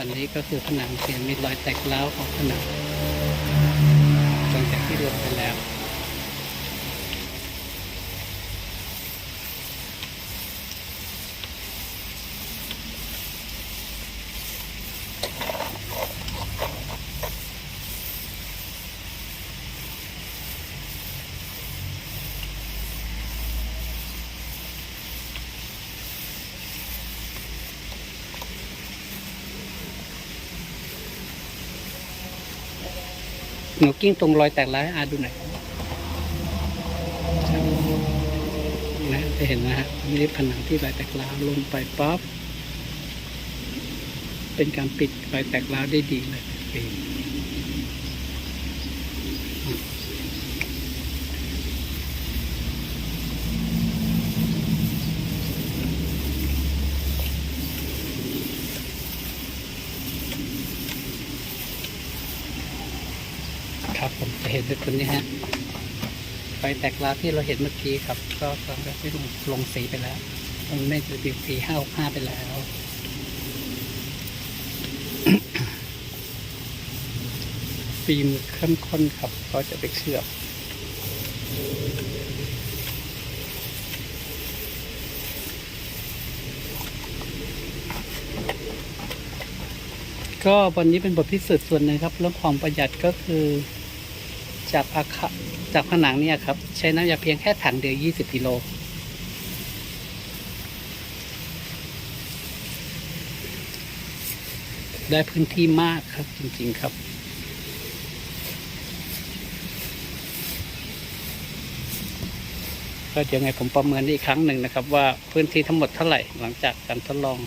ตอนนี้ก็คือผนังเสียนมีรอยแตกร้าวของผนังหลังจากที่ลงไปแล้ว หนูกิ้งตรงรอยแตกร้ายอาดูหน่อยนะจะเห็นนะฮะนี่ผนังที่รอยแตกร้าวลงไปปั๊บเป็นการปิดรอยแตกร้าวได้ดีเลย ครับผมจะเห็นเป็นตัวนี้ฮะรอยแตกราที่เราเห็นเมื่อกี้ครับ ก็ตอนแรกที่ลงลงสีไปแล้วมันไม่จะปีปีห้าห้าไปแล้วฟิล์มเข้มข้นครับ ก็จะไปเคลือบก็วันนี้เป็นบทพิสูจน์ส่วนหนึ่งครับ เรื่องความประหยัดก็คือ จากอาคาจากผนังเนี่ยครับ ใช้น้ำยาเพียงแค่ถังเดียว 20กิโลได้พื้นที่มากครับจริง ๆ ครับ ก็เดี๋ยวไงผมประเมินอีกครั้งหนึ่งนะครับ ว่าพื้นที่ทั้งหมดเท่าไหร่หลังจากการทดลอง